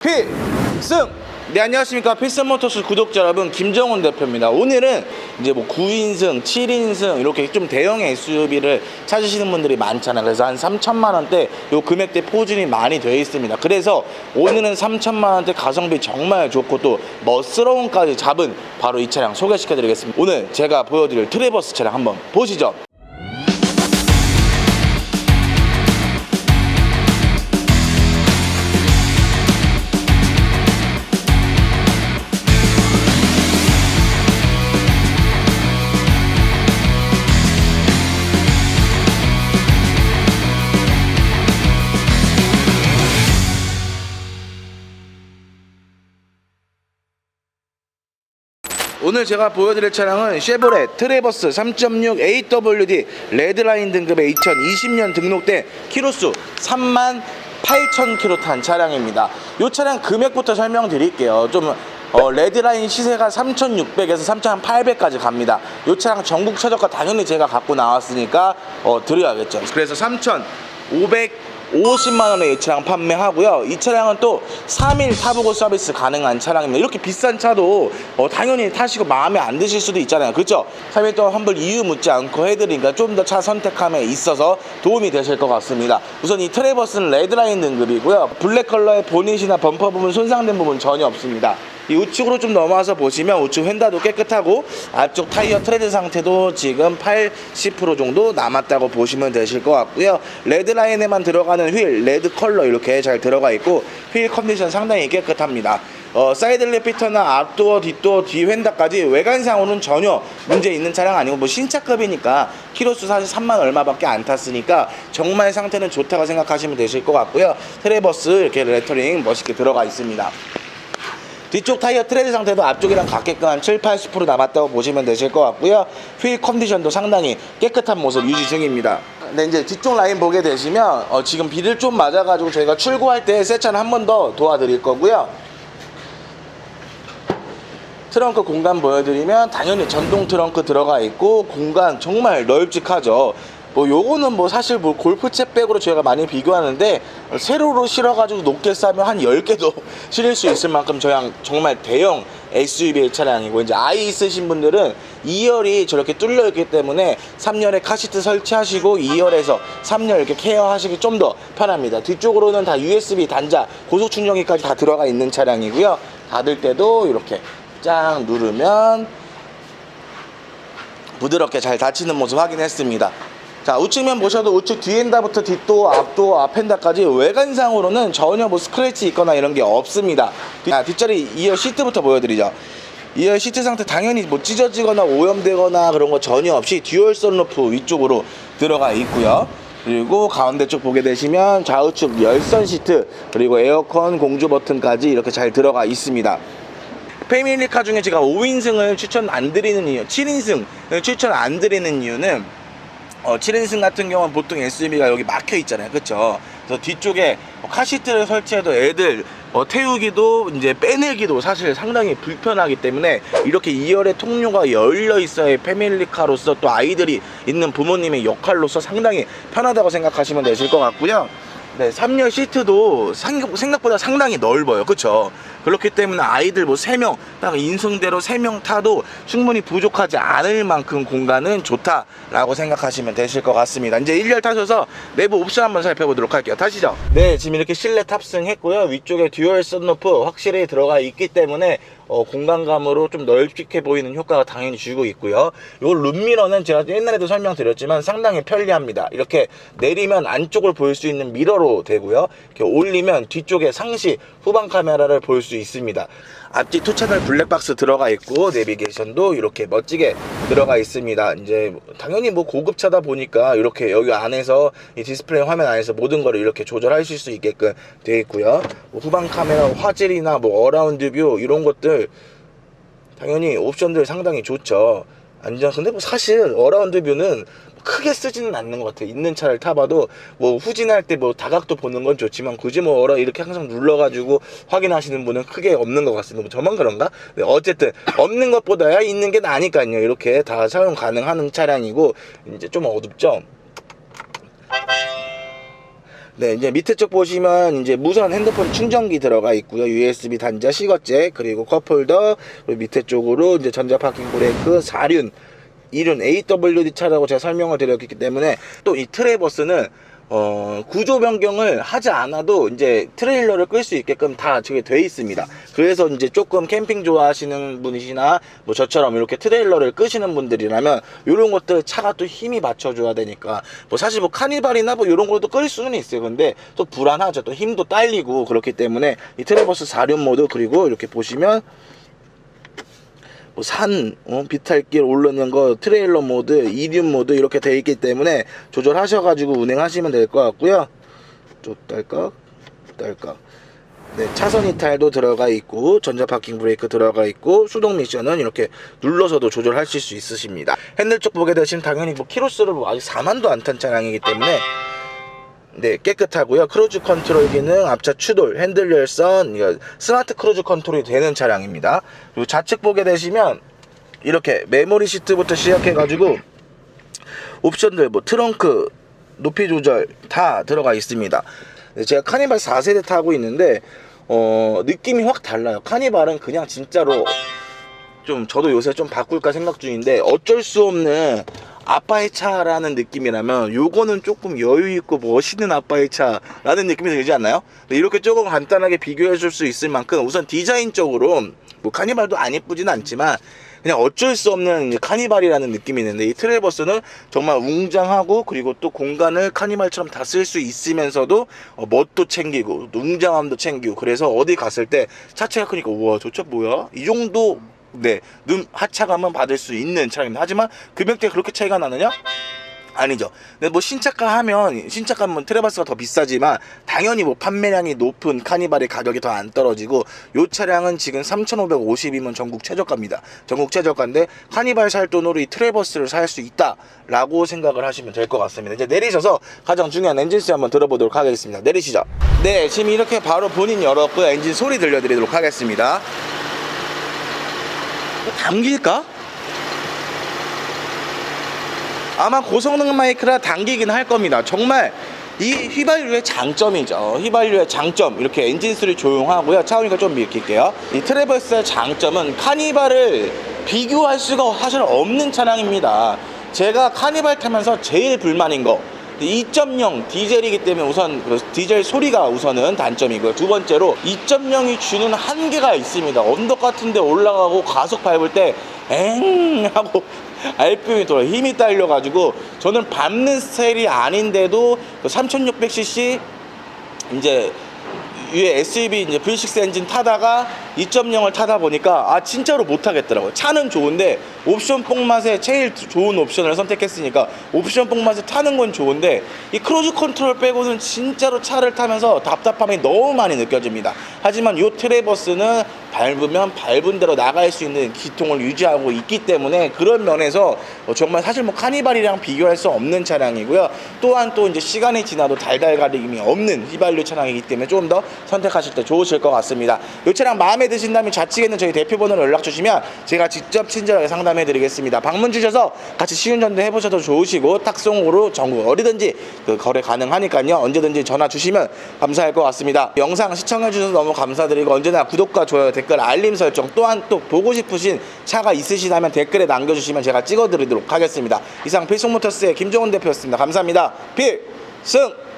필승! 네 안녕하십니까. 필승모터스 구독자 여러분 김정훈 대표입니다. 오늘은 이제 뭐 9인승 7인승 이렇게 좀 대형 SUV를 찾으시는 분들이 많잖아요. 그래서 한 3천만 원대 요 금액대 포진이 많이 되어 있습니다. 그래서 오늘은 3천만 원대 가성비 정말 좋고 또 멋스러움까지 잡은 바로 이 차량 소개시켜 드리겠습니다. 오늘 제가 보여드릴 트레버스 차량 한번 보시죠 오늘 제가 보여드릴 차량은 쉐보레 트레버스 3.6 AWD 레드라인 등급의 2020년 등록된 키로수 3만 8천 킬로 탄 차량입니다. 이 차량 금액부터 설명드릴게요. 좀 어, 레드라인 시세가 3,600에서 3,800까지 갑니다. 이 차량 전국 최저가 당연히 제가 갖고 나왔으니까 어, 드려야겠죠. 그래서 3,500 50만 원에 이 차량 판매하고요. 이 차량은 또 3일 타보고 서비스 가능한 차량입니다. 이렇게 비싼 차도 어, 당연히 타시고 마음에 안 드실 수도 있잖아요. 그렇죠? 3일 동안 환불 이유 묻지 않고 해드리니까 좀 더 차 선택함에 있어서 도움이 되실 것 같습니다. 우선 이 트레버스는 레드라인 등급이고요. 블랙 컬러의 보닛이나 범퍼 부분 손상된 부분 전혀 없습니다. 이 우측으로 좀 넘어와서 보시면 우측 휀다도 깨끗하고 앞쪽 타이어 트레드 상태도 지금 80% 정도 남았다고 보시면 되실 것 같고요. 레드 라인에만 들어가는 휠 레드 컬러 이렇게 잘 들어가 있고 휠 컨디션 상당히 깨끗합니다. 어, 사이드 리피터나 앞도어, 뒷도어, 뒤 휀다까지 외관상으로는 전혀 문제 있는 차량 아니고 뭐 신차급이니까 키로수 사실 3만 얼마밖에 안 탔으니까 정말 상태는 좋다고 생각하시면 되실 것 같고요. 트레버스 이렇게 레터링 멋있게 들어가 있습니다. 뒤쪽 타이어 트레드 상태도 앞쪽이랑 같게끔 한 7, 80% 남았다고 보시면 되실 것 같고요. 휠 컨디션도 상당히 깨끗한 모습 유지 중입니다. 근데 이제 뒤쪽 라인 보게 되시면 어, 지금 비를 좀 맞아가지고 저희가 출고할 때 세차는 한 번 더 도와드릴 거고요. 트렁크 공간 보여드리면 당연히 전동 트렁크 들어가 있고 공간 정말 널찍하죠. 뭐 요거는 뭐 사실 뭐 골프채 백으로 저희가 많이 비교하는데 세로로 실어가지고 높게 싸면 한 10개도 실을 수 있을 만큼 저희 정말 대형 SUV 차량이고 이제 아이 있으신 분들은 2열이 저렇게 뚫려 있기 때문에 3열에 카시트 설치하시고 2열에서 3열 이렇게 케어하시기 좀 더 편합니다. 뒤쪽으로는 다 USB 단자 고속 충전기까지 다 들어가 있는 차량이고요. 닫을 때도 이렇게 짱 누르면 부드럽게 잘 닫히는 모습 확인했습니다. 자 우측면 보셔도 우측 뒤엔다부터 뒷도 앞도 앞엔다까지 외관상으로는 전혀 뭐 스크래치 있거나 이런 게 없습니다. 뒤- 아, 뒷자리 2열 시트부터 보여드리죠. 2열 시트 상태 당연히 뭐 찢어지거나 오염되거나 그런 거 전혀 없이 듀얼 선루프 위쪽으로 들어가 있고요. 그리고 가운데 쪽 보게 되시면 좌우측 열선 시트 그리고 에어컨 공조 버튼까지 이렇게 잘 들어가 있습니다. 패밀리카 중에 제가 5인승을 추천 안 드리는 이유, 7인승을 추천 안 드리는 이유는 어, 7인승 같은 경우는 보통 SUV가 여기 막혀 있잖아요. 그쵸? 그래서 뒤쪽에 뭐 카시트를 설치해도 애들 어, 태우기도 이제 빼내기도 사실 상당히 불편하기 때문에 이렇게 2열의 통로가 열려 있어야 패밀리카로서 또 아이들이 있는 부모님의 역할로서 상당히 편하다고 생각하시면 되실 것 같고요. 네, 3열 시트도 상- 생각보다 상당히 넓어요. 그쵸? 그렇기 때문에 아이들 뭐 3명, 딱 인승대로 3명 타도 충분히 부족하지 않을 만큼 공간은 좋다라고 생각하시면 되실 것 같습니다. 이제 1열 타셔서 내부 옵션 한번 살펴보도록 할게요. 타시죠. 네, 지금 이렇게 실내 탑승했고요. 위쪽에 듀얼 썬루프 확실히 들어가 있기 때문에 어, 공간감으로 좀 넓게 보이는 효과가 당연히 주고 있고요. 요 룸미러는 제가 옛날에도 설명드렸지만 상당히 편리합니다. 이렇게 내리면 안쪽을 볼 수 있는 미러로 되고요. 이렇게 올리면 뒤쪽에 상시 후방 카메라를 볼 수 있습니다. 앞뒤 투 채널 블랙박스 들어가 있고 내비게이션도 이렇게 멋지게 들어가 있습니다. 이제 당연히 뭐 고급차다 보니까 이렇게 여기 안에서 이 디스플레이 화면 안에서 모든 거를 이렇게 조절하실 수 있게끔 되어 있고요. 뭐 후방 카메라 화질이나 뭐 어라운드 뷰 이런 것들 당연히 옵션들 상당히 좋죠. 안전 근데 뭐 사실 어라운드 뷰는 크게 쓰지는 않는 것 같아요. 있는 차를 타봐도 뭐 후진할 때 뭐 다각도 보는 건 좋지만 굳이 뭐 어라 이렇게 항상 눌러가지고 확인하시는 분은 크게 없는 것 같습니다. 뭐 저만 그런가? 네, 어쨌든 없는 것보다야 있는 게 나니까요. 이렇게 다 사용 가능한 차량이고 이제 좀 어둡죠. 네, 이제 밑에 쪽 보시면 이제 무선 핸드폰 충전기 들어가 있고요. USB 단자, 시거잭, 그리고 컵홀더, 그리고 밑에 쪽으로 이제 전자 파킹 브레이크, 4륜, 2륜 AWD 차라고 제가 설명을 드렸기 때문에 또 이 트레버스는 어, 구조 변경을 하지 않아도 이제 트레일러를 끌 수 있게끔 다 저게 돼 있습니다. 그래서 이제 조금 캠핑 좋아하시는 분이시나 뭐 저처럼 이렇게 트레일러를 끄시는 분들이라면 이런 것들 차가 또 힘이 받쳐줘야 되니까 뭐 사실 뭐 카니발이나 뭐 이런 걸도 끌 수는 있어요. 근데 또 불안하죠. 또 힘도 딸리고 그렇기 때문에 이 트레버스 4륜 모드 그리고 이렇게 보시면 뭐 산, 어, 비탈길 오르는 거, 트레일러 모드, 이륜 모드 이렇게 돼 있기 때문에 조절하셔가지고 운행하시면 될 것 같고요. 좀 딸깍, 딸깍. 네, 차선 이탈도 들어가 있고 전자 파킹 브레이크 들어가 있고 수동 미션은 이렇게 눌러서도 조절하실 수 있으십니다. 핸들 쪽 보게 되시면 당연히 뭐 키로수를 뭐 아직 4만도 안 탄 차량이기 때문에 네, 깨끗하고요. 크루즈 컨트롤 기능, 앞차 추돌, 핸들 열선, 스마트 크루즈 컨트롤이 되는 차량입니다. 그리고 좌측 보게 되시면 이렇게 메모리 시트부터 시작해 가지고 옵션들, 뭐 트렁크, 높이 조절 다 들어가 있습니다. 네, 제가 카니발 4세대 타고 있는데 어, 느낌이 확 달라요. 카니발은 그냥 진짜로 좀 저도 요새 좀 바꿀까 생각 중인데 어쩔 수 없는 아빠의 차라는 느낌이라면 요거는 조금 여유 있고 멋있는 아빠의 차라는 느낌이 들지 않나요? 근데 이렇게 조금 간단하게 비교해 줄 수 있을 만큼 우선 디자인적으로 뭐 카니발도 안 예쁘진 않지만 그냥 어쩔 수 없는 카니발이라는 느낌이 있는데 이 트레버스는 정말 웅장하고 그리고 또 공간을 카니발처럼 다 쓸 수 있으면서도 어, 멋도 챙기고 웅장함도 챙기고 그래서 어디 갔을 때 차체가 크니까 우와 저 차 뭐야? 이 정도 네, 눈 하차감은 받을 수 있는 차량입니다. 하지만 금액대가 그렇게 차이가 나느냐? 아니죠. 근데 뭐 신차가 하면 신차가 뭐 트레바스가 더 비싸지만 당연히 뭐 판매량이 높은 카니발의 가격이 더 안 떨어지고 요 차량은 지금 3,550이면 전국 최저가입니다. 전국 최저가인데 카니발 살 돈으로 이 트레버스를 살 수 있다라고 생각을 하시면 될 것 같습니다. 이제 내리셔서 가장 중요한 엔진스 한번 들어보도록 하겠습니다. 내리시죠. 네, 지금 이렇게 바로 본인 열었고 엔진 소리 들려드리도록 하겠습니다. 담길까? 아마 고성능 마이크라 당기긴 할 겁니다. 정말 이 휘발유의 장점이죠. 휘발유의 장점 이렇게 엔진 소리 조용하고요. 차우니까 좀 밀킬게요. 이 트래버스의 장점은 카니발을 비교할 수가 사실 없는 차량입니다. 제가 카니발 타면서 제일 불만인 거 2.0 디젤이기 때문에 우선 그 디젤 소리가 우선은 단점이고요. 두 번째로 2.0이 주는 한계가 있습니다. 언덕 같은 데 올라가고 가속 밟을 때 엥 하고 RPM이 돌아 힘이 딸려가지고 저는 밟는 스타일이 아닌데도 3600cc 이제 위에 SUV 이제 V6 엔진 타다가 2.0을 타다 보니까 아 진짜로 못 하겠더라고요. 차는 좋은데 옵션 뽕맛에 제일 좋은 옵션을 선택했으니까 옵션 뽕맛에 타는 건 좋은데 이 크루즈 컨트롤 빼고는 진짜로 차를 타면서 답답함이 너무 많이 느껴집니다. 하지만 이 트레버스는 밟으면 밟은 대로 나갈 수 있는 기통을 유지하고 있기 때문에 그런 면에서 어, 정말 사실 뭐 카니발이랑 비교할 수 없는 차량이고요. 또한 또 이제 시간이 지나도 달달가림이 없는 휘발유 차량이기 때문에 조금 더 선택하실 때 좋으실 것 같습니다. 이 차량 마음에 드신다면 좌측에 있는 저희 대표 번호로 연락 주시면 제가 직접 친절하게 상담 해 드리겠습니다. 방문 주셔서 같이 시운전도 해보셔도 좋으시고 탁송으로 전국 어디든지 그 거래 가능하니까요. 언제든지 전화 주시면 감사할 것 같습니다. 영상 시청해 주셔서 너무 감사드리고 언제나 구독과 좋아요 댓글 알림 설정 또한 또 보고 싶으신 차가 있으시다면 댓글에 남겨주시면 제가 찍어드리도록 하겠습니다. 이상 필송모터스의 김종훈 대표였습니다. 감사합니다. 필승!